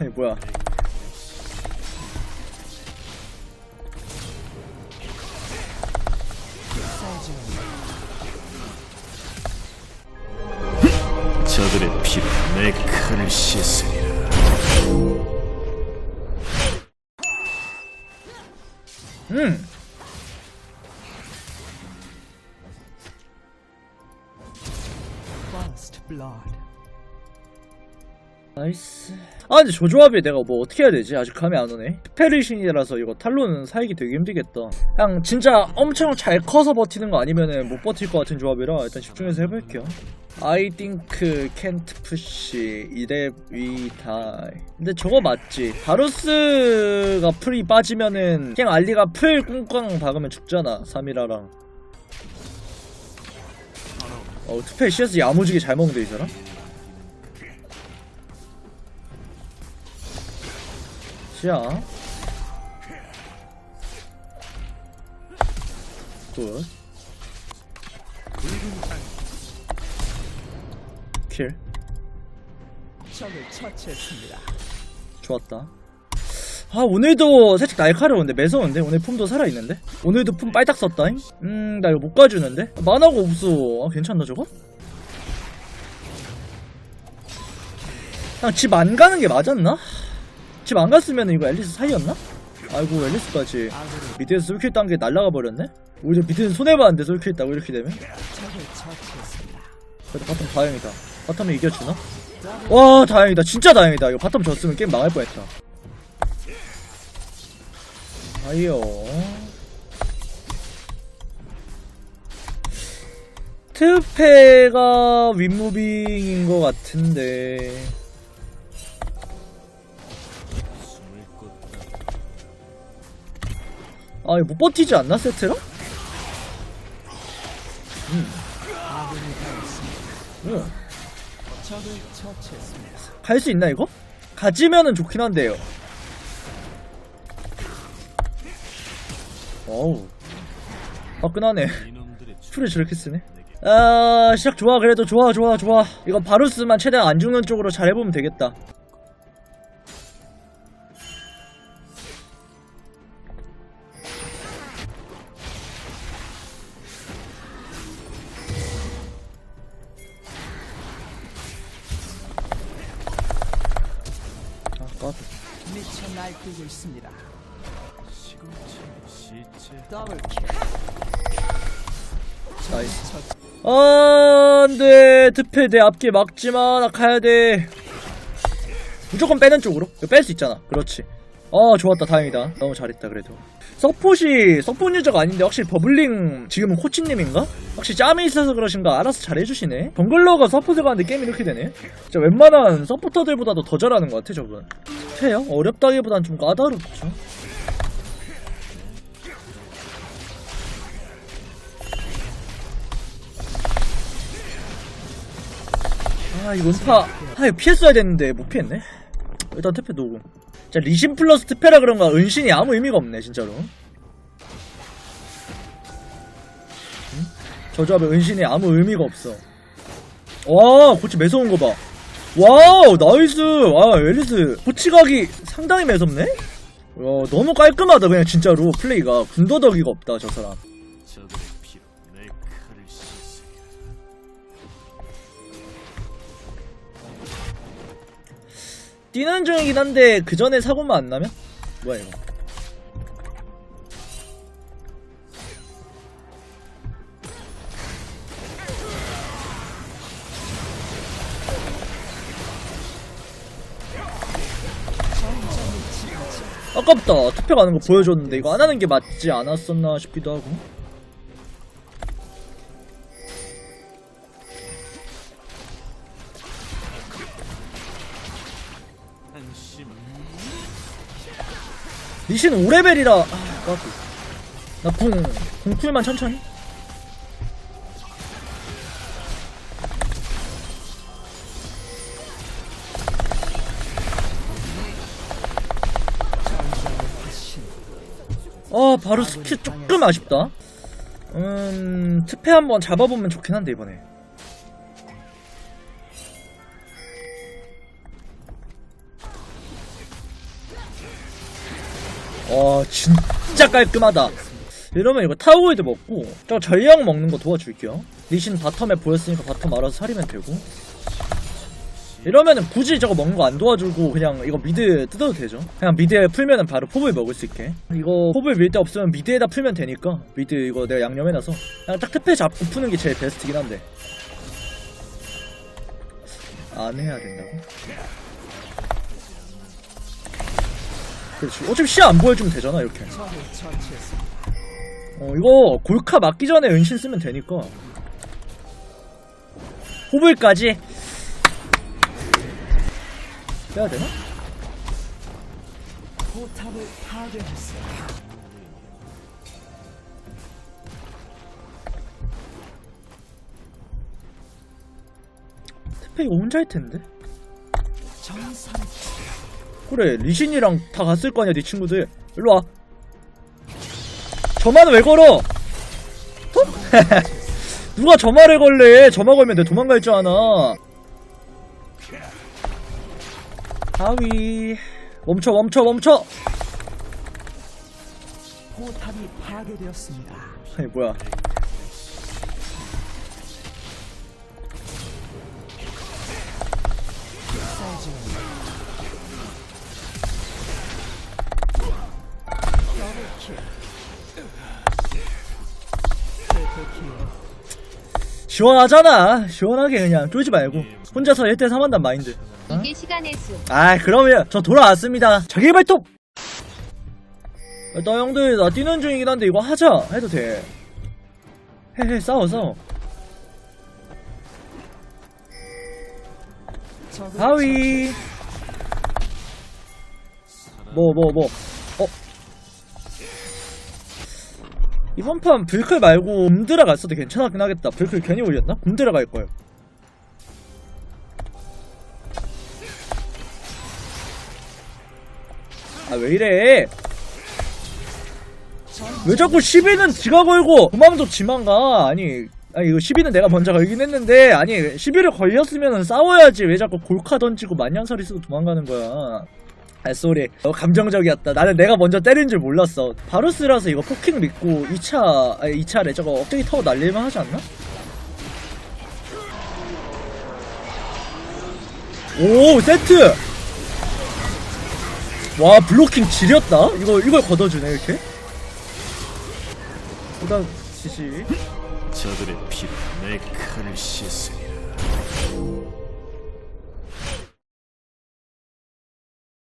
아니 뭐야 저들의 피로 내 칼을 씻으리라. 음 나이스. 아 근데 저 조합이 내가 뭐 어떻게 해야 되지? 아직 감이 안 오네. 스페르신이라서 이거 탈론은 사이기 되게 힘들겠다. 그냥 진짜 엄청 잘 커서 버티는 거 아니면은 못 버틸 것 같은 조합이라 일단 집중해서 해볼게요. I think can't push 이랩 위 die 근데 저거 맞지? 바루스가 풀이 빠지면은 그냥 알리가 풀 꿍꽝 박으면 죽잖아 사미라랑. 어 투페 CS 야무지게 잘 먹는데 이 사람? 자. 굿. 킬. 적을 처치했습니다. 좋았다. 아, 오늘도 살짝 날카로운데, 매서운데? 오늘 폼도 살아있는데? 오늘도 폼 빨딱 썼다잉? 음, 나 이거 못 가주는데? 만화가 없어. 아, 괜찮나, 저거? 그냥 집 안 가는 게 맞았나? 집 안 갔으면 이거 앨리스 사이였나? 아이고, 앨리스까지. 미드에서 솔킬 딴 게 날라가 버렸네? 오히려 미드는 손해봤는데 솔킬 있다고 이렇게 되면? 그래도 바텀 다행이다. 바텀이 이겨주나? 와 다행이다. 진짜 다행이다. 이거 바텀 졌으면 게임 망할 뻔했다. 아이요. 트페가 윗무빙인 것 같은데. 아, 못 버티지 않나, 세트라? 아군이 당했습니다. 응. 적을 처치했습니다. 갈수 있나 이거? 가지면은 좋긴 한데요. 어우. 화끈하네. 풀을 저렇게 쓰네. 아, 시작 좋아. 그래도 좋아, 좋아, 좋아. 이거 바루스만 최대한 안 죽는 쪽으로 잘 해보면 되겠다. 까비. 미쳐 날뛰고 있습니다. 더블 킬. 나이스. 처치. 아, 안 돼. 드페 내 앞길 막지마. 나 가야 돼. 무조건 빼는 쪽으로. 뺄 수 있잖아. 그렇지. 어, 좋았다. 다행이다. 너무 잘했다, 그래도. 서폿이, 서폿 유저가 아닌데, 확실히 버블링, 지금은 코치님인가? 확실히 짬이 있어서 그러신가? 알아서 잘 해주시네. 정글러가 서폿에 가는데 게임이 이렇게 되네? 진짜 웬만한 서포터들보다도 더 잘하는 것 같아, 저분. 해요? 어렵다기보단 좀 까다롭죠. 아, 이 원파. 아, 이거 피했어야 됐는데, 못 피했네. 일단 특패 노고. 진짜 리신 플러스 특패라 그런가, 은신이 아무 의미가 없네, 진짜로. 응? 저 조합에 은신이 아무 의미가 없어. 와, 고치 매서운 거 봐. 와우, 나이스. 아, 앨리스. 고치 각이 상당히 매섭네? 와, 너무 깔끔하다, 그냥 진짜로. 플레이가. 군더더기가 없다, 저 사람. 뛰는 중이긴 한데 그 전에 사고만 안 나면? 뭐야 이거? 아깝다 투표 가는 거 보여줬는데 이거 안 하는 게 맞지 않았었나 싶기도 하고 리신 5레벨이라 아 나궁 궁풀만 천천히? 아 바로 스킬 조금 아쉽다. 음 특패 한번 잡아보면 좋긴 한데 이번에 와 진짜 깔끔하다. 이러면 이거 타워에도 먹고 저 전령 먹는 거 도와줄게요. 리신 바텀에 보였으니까 바텀 알아서 살리면 되고. 이러면은 굳이 저거 먹는 거 안 도와주고 그냥 이거 미드 뜯어도 되죠. 그냥 미드에 풀면은 바로 포블 먹을 수 있게. 이거 포블 밀 데 없으면 미드에다 풀면 되니까 미드 이거 내가 양념해놔서 그냥 딱 특패 잡고 푸는 게 제일 베스트긴 한데. 안 해야 된다고? 그렇지 어차피 시야 안 보여주면 되잖아 이렇게 적을 처치했습니다. 어 이거 골카 맞기 전에 은신 쓰면 되니까 호불까지 해야 되나? 포탑을 파괴했습니다. 태페 이거 혼자 할 텐데 그래 리신이랑 다 갔을 거 아니야 네 친구들. 일로 와. 저만 왜 걸어? 어? 누가 저 말에 걸래? 저말 걸면 내 도망갈 줄 아나? 하위. 멈춰 멈춰 멈춰. 포탑이 파괴되었습니다. 아니 뭐야 시원하잖아. 시원하게 그냥 쫄지 말고. 혼자서 1대3 한단 마인드. 이게 시간의 수. 아 그러면 저 돌아왔습니다. 자기 발톱! 나 형들 나 뛰는 중이긴 한데 이거 하자. 해도 돼. 해해 싸워 싸워. 하위. 뭐 뭐 뭐 이번 판 불클 말고 곰드라 갔어도 괜찮았긴 하겠다. 불클 괜히 올렸나? 곰드라 갈걸 아 왜 이래? 왜 자꾸 10위는 지가 걸고 그만도 지만 가? 아니 아니 이거 10위는 내가 먼저 걸긴 했는데 아니 10위를 걸렸으면 싸워야지. 왜 자꾸 골카 던지고 만년설이 쓰고 도망가는 거야 아 쏘리. 너 감정적이었다. 나는 내가 먼저 때린 줄 몰랐어. 바루스라서 이거 포킹 믿고 2차 아니 2차래 저거 억제기 타고 날릴만 하지 않나? 오 세트! 와 블로킹 지렸다? 이거 이걸 걷어주네 이렇게? 일단 지시 저들의 피로 내 칼을 씻으리